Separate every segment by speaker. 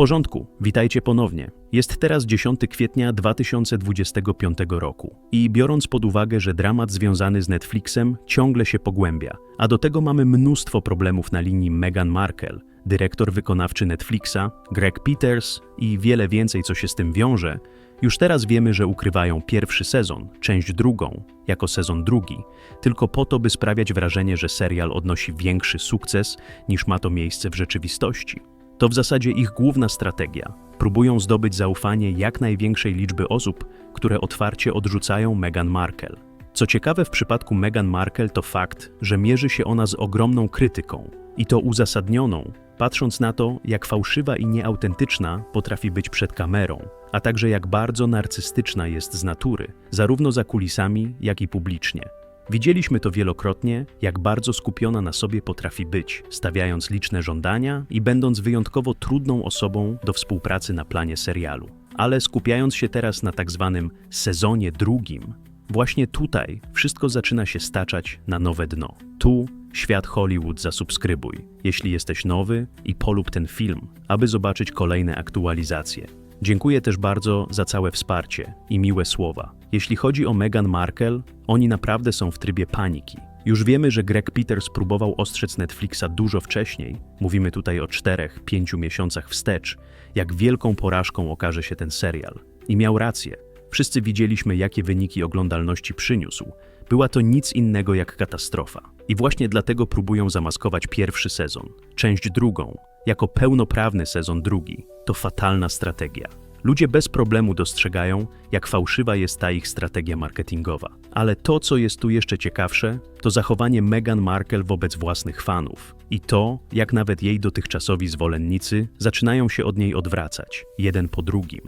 Speaker 1: porządku, witajcie ponownie. Jest teraz 10 kwietnia 2025 roku i biorąc pod uwagę, że dramat związany z Netflixem ciągle się pogłębia, a do tego mamy mnóstwo problemów na linii Meghan Markle, dyrektor wykonawczy Netflixa, Greg Peters i wiele więcej, co się z tym wiąże, już teraz wiemy, że ukrywają pierwszy sezon, część drugą, jako sezon drugi, tylko po to, by sprawiać wrażenie, że serial odnosi większy sukces niż ma to miejsce w rzeczywistości. To w zasadzie ich główna strategia. Próbują zdobyć zaufanie jak największej liczby osób, które otwarcie odrzucają Meghan Markle. Co ciekawe w przypadku Meghan Markle to fakt, że mierzy się ona z ogromną krytyką i to uzasadnioną, patrząc na to, jak fałszywa i nieautentyczna potrafi być przed kamerą, a także jak bardzo narcystyczna jest z natury, zarówno za kulisami, jak i publicznie. Widzieliśmy to wielokrotnie, jak bardzo skupiona na sobie potrafi być, stawiając liczne żądania i będąc wyjątkowo trudną osobą do współpracy na planie serialu. Ale skupiając się teraz na tak zwanym sezonie drugim, właśnie tutaj wszystko zaczyna się staczać na nowe dno. Tu Świat Hollywood zasubskrybuj, jeśli jesteś nowy i polub ten film, aby zobaczyć kolejne aktualizacje. Dziękuję też bardzo za całe wsparcie i miłe słowa. Jeśli chodzi o Meghan Markle, oni naprawdę są w trybie paniki. Już wiemy, że Greg Peters próbował ostrzec Netflixa dużo wcześniej, mówimy tutaj o 4-5 miesiącach wstecz, jak wielką porażką okaże się ten serial. I miał rację. Wszyscy widzieliśmy, jakie wyniki oglądalności przyniósł. Była to nic innego jak katastrofa. I właśnie dlatego próbują zamaskować pierwszy sezon, część drugą, jako pełnoprawny sezon drugi. To fatalna strategia. Ludzie bez problemu dostrzegają, jak fałszywa jest ta ich strategia marketingowa. Ale to, co jest tu jeszcze ciekawsze, to zachowanie Meghan Markle wobec własnych fanów i to, jak nawet jej dotychczasowi zwolennicy zaczynają się od niej odwracać, jeden po drugim.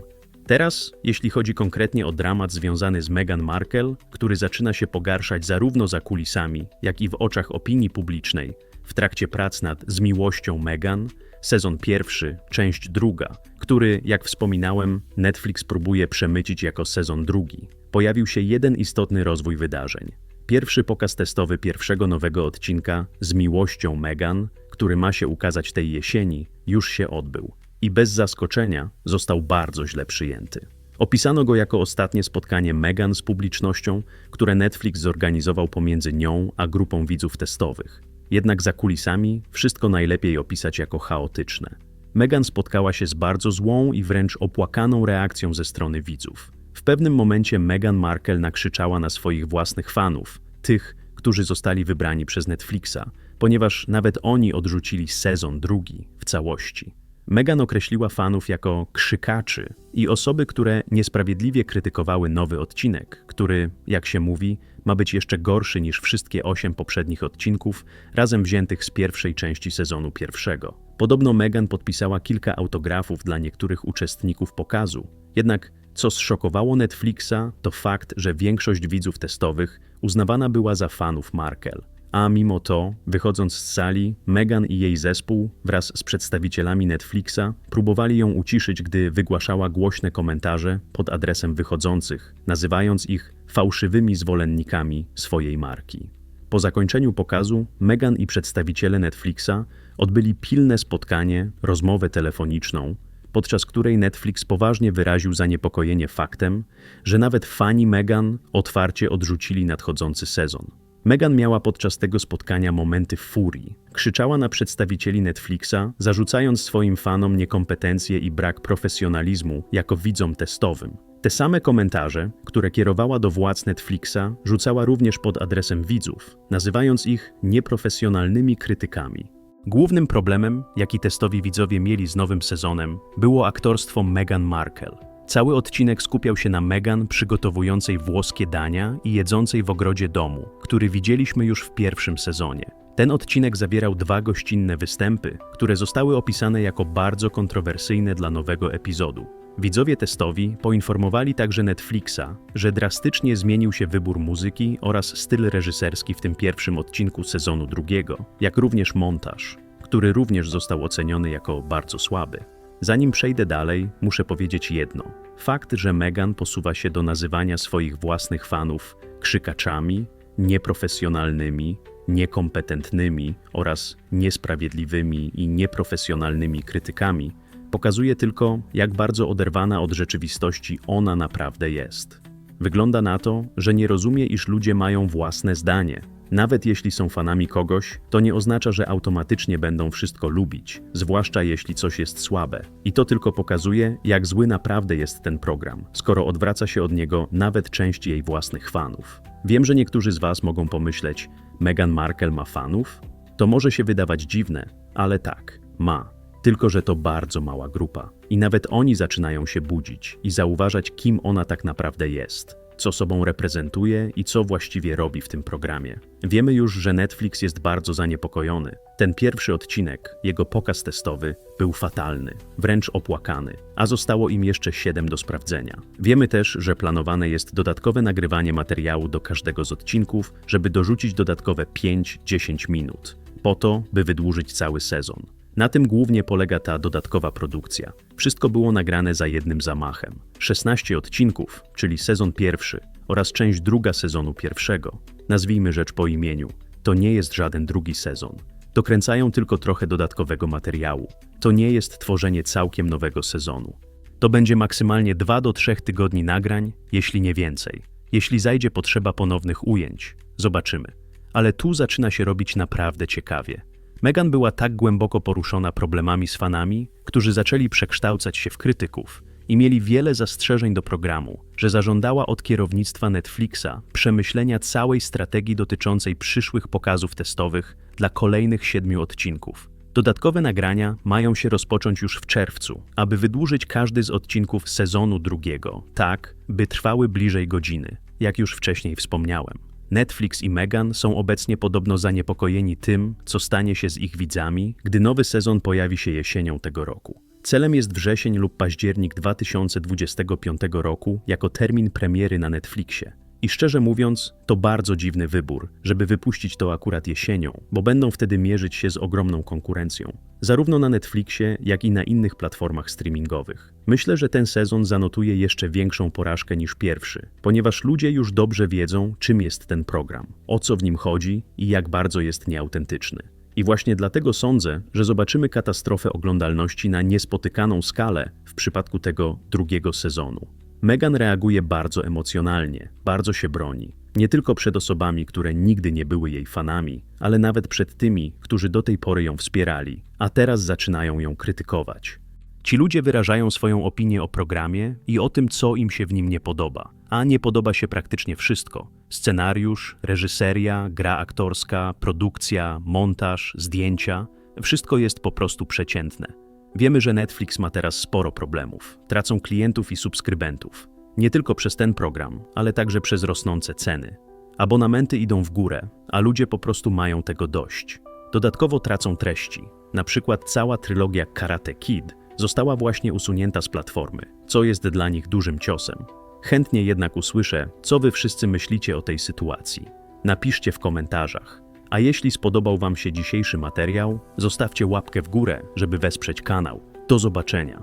Speaker 1: Teraz, jeśli chodzi konkretnie o dramat związany z Meghan Markle, który zaczyna się pogarszać zarówno za kulisami, jak i w oczach opinii publicznej, w trakcie prac nad Z miłością Meghan, sezon pierwszy, część druga, który, jak wspominałem, Netflix próbuje przemycić jako sezon drugi, pojawił się jeden istotny rozwój wydarzeń. Pierwszy pokaz testowy pierwszego nowego odcinka Z miłością Meghan, który ma się ukazać tej jesieni, już się odbył i bez zaskoczenia został bardzo źle przyjęty. Opisano go jako ostatnie spotkanie Meghan z publicznością, które Netflix zorganizował pomiędzy nią a grupą widzów testowych. Jednak za kulisami wszystko najlepiej opisać jako chaotyczne. Meghan spotkała się z bardzo złą i wręcz opłakaną reakcją ze strony widzów. W pewnym momencie Meghan Markle nakrzyczała na swoich własnych fanów, tych, którzy zostali wybrani przez Netflixa, ponieważ nawet oni odrzucili sezon drugi w całości. Meghan określiła fanów jako krzykaczy i osoby, które niesprawiedliwie krytykowały nowy odcinek, który, jak się mówi, ma być jeszcze gorszy niż wszystkie osiem poprzednich odcinków, razem wziętych z pierwszej części sezonu pierwszego. Podobno Meghan podpisała kilka autografów dla niektórych uczestników pokazu. Jednak co zszokowało Netflixa, to fakt, że większość widzów testowych uznawana była za fanów Markel. A mimo to, wychodząc z sali, Meghan i jej zespół wraz z przedstawicielami Netflixa próbowali ją uciszyć, gdy wygłaszała głośne komentarze pod adresem wychodzących, nazywając ich fałszywymi zwolennikami swojej marki. Po zakończeniu pokazu Meghan i przedstawiciele Netflixa odbyli pilne spotkanie, rozmowę telefoniczną, podczas której Netflix poważnie wyraził zaniepokojenie faktem, że nawet fani Meghan otwarcie odrzucili nadchodzący sezon. Meghan miała podczas tego spotkania momenty furii. Krzyczała na przedstawicieli Netflixa, zarzucając swoim fanom niekompetencje i brak profesjonalizmu jako widzom testowym. Te same komentarze, które kierowała do władz Netflixa, rzucała również pod adresem widzów, nazywając ich nieprofesjonalnymi krytykami. Głównym problemem, jaki testowi widzowie mieli z nowym sezonem, było aktorstwo Meghan Markle. Cały odcinek skupiał się na Megan przygotowującej włoskie dania i jedzącej w ogrodzie domu, który widzieliśmy już w pierwszym sezonie. Ten odcinek zawierał dwa gościnne występy, które zostały opisane jako bardzo kontrowersyjne dla nowego epizodu. Widzowie testowi poinformowali także Netflixa, że drastycznie zmienił się wybór muzyki oraz styl reżyserski w tym pierwszym odcinku sezonu drugiego, jak również montaż, który również został oceniony jako bardzo słaby. Zanim przejdę dalej, muszę powiedzieć jedno. Fakt, że Meghan posuwa się do nazywania swoich własnych fanów krzykaczami, nieprofesjonalnymi, niekompetentnymi oraz niesprawiedliwymi i nieprofesjonalnymi krytykami, Pokazuje tylko, jak bardzo oderwana od rzeczywistości ona naprawdę jest. Wygląda na to, że nie rozumie, iż ludzie mają własne zdanie. Nawet jeśli są fanami kogoś, to nie oznacza, że automatycznie będą wszystko lubić, zwłaszcza jeśli coś jest słabe. I to tylko pokazuje, jak zły naprawdę jest ten program, skoro odwraca się od niego nawet część jej własnych fanów. Wiem, że niektórzy z Was mogą pomyśleć, Meghan Markle ma fanów? To może się wydawać dziwne, ale tak, ma. Tylko, że to bardzo mała grupa. I nawet oni zaczynają się budzić i zauważać, kim ona tak naprawdę jest, co sobą reprezentuje i co właściwie robi w tym programie. Wiemy już, że Netflix jest bardzo zaniepokojony. Ten pierwszy odcinek, jego pokaz testowy, był fatalny, wręcz opłakany, a zostało im jeszcze 7 do sprawdzenia. Wiemy też, że planowane jest dodatkowe nagrywanie materiału do każdego z odcinków, żeby dorzucić dodatkowe 5-10 minut, po to, by wydłużyć cały sezon. Na tym głównie polega ta dodatkowa produkcja. Wszystko było nagrane za jednym zamachem. 16 odcinków, czyli sezon pierwszy oraz część druga sezonu pierwszego. Nazwijmy rzecz po imieniu. To nie jest żaden drugi sezon. Dokręcają tylko trochę dodatkowego materiału. To nie jest tworzenie całkiem nowego sezonu. To będzie maksymalnie 2 do 3 tygodni nagrań, jeśli nie więcej. Jeśli zajdzie potrzeba ponownych ujęć, zobaczymy. Ale tu zaczyna się robić naprawdę ciekawie. Meghan była tak głęboko poruszona problemami z fanami, którzy zaczęli przekształcać się w krytyków i mieli wiele zastrzeżeń do programu, że zażądała od kierownictwa Netflixa przemyślenia całej strategii dotyczącej przyszłych pokazów testowych dla kolejnych siedmiu odcinków. Dodatkowe nagrania mają się rozpocząć już w czerwcu, aby wydłużyć każdy z odcinków sezonu drugiego, tak by trwały bliżej godziny, jak już wcześniej wspomniałem. Netflix i Meghan są obecnie podobno zaniepokojeni tym, co stanie się z ich widzami, gdy nowy sezon pojawi się jesienią tego roku. Celem jest wrzesień lub październik 2025 roku jako termin premiery na Netflixie. I szczerze mówiąc, to bardzo dziwny wybór, żeby wypuścić to akurat jesienią, bo będą wtedy mierzyć się z ogromną konkurencją, zarówno na Netflixie, jak i na innych platformach streamingowych. Myślę, że ten sezon zanotuje jeszcze większą porażkę niż pierwszy, ponieważ ludzie już dobrze wiedzą, czym jest ten program, o co w nim chodzi i jak bardzo jest nieautentyczny. I właśnie dlatego sądzę, że zobaczymy katastrofę oglądalności na niespotykaną skalę w przypadku tego drugiego sezonu. Meghan reaguje bardzo emocjonalnie, bardzo się broni. Nie tylko przed osobami, które nigdy nie były jej fanami, ale nawet przed tymi, którzy do tej pory ją wspierali, a teraz zaczynają ją krytykować. Ci ludzie wyrażają swoją opinię o programie i o tym, co im się w nim nie podoba. A nie podoba się praktycznie wszystko: scenariusz, reżyseria, gra aktorska, produkcja, montaż, zdjęcia wszystko jest po prostu przeciętne. Wiemy, że Netflix ma teraz sporo problemów. Tracą klientów i subskrybentów. Nie tylko przez ten program, ale także przez rosnące ceny. Abonamenty idą w górę, a ludzie po prostu mają tego dość. Dodatkowo tracą treści. Na przykład cała trylogia Karate Kid została właśnie usunięta z platformy, co jest dla nich dużym ciosem. Chętnie jednak usłyszę, co wy wszyscy myślicie o tej sytuacji. Napiszcie w komentarzach. A jeśli spodobał Wam się dzisiejszy materiał, zostawcie łapkę w górę, żeby wesprzeć kanał. Do zobaczenia.